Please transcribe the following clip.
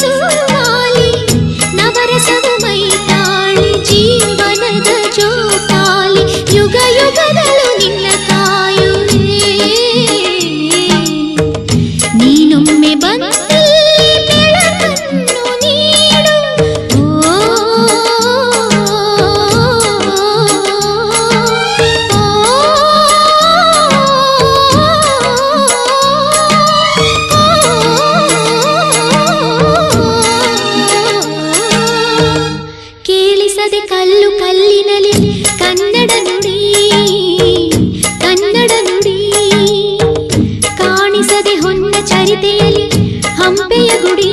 ಸುಮಾಲಿ ನವರಸವು ಮೈತಾಳಿ ಜೀವನದ ಜೋತಾಲಿ ಯುಗ ಯುಗದಲ್ಲೂ ನಿನ್ನ ಕಾಯುವೆ ನೀನೊಮ್ಮೆ ಬಂದಿಲ್ಲ ಬೆಸದೆ ಕಲ್ಲು ಕಲ್ಲಿನಲ್ಲಿ ಕನ್ನಡ ನುಡಿ ಕನ್ನಡ ನುಡಿ ಕಾಣಿಸದೆ ಹೊನ್ನ ಚರಿತೆಯಲ್ಲಿ ಹಂಪೆಯ ಗುಡಿ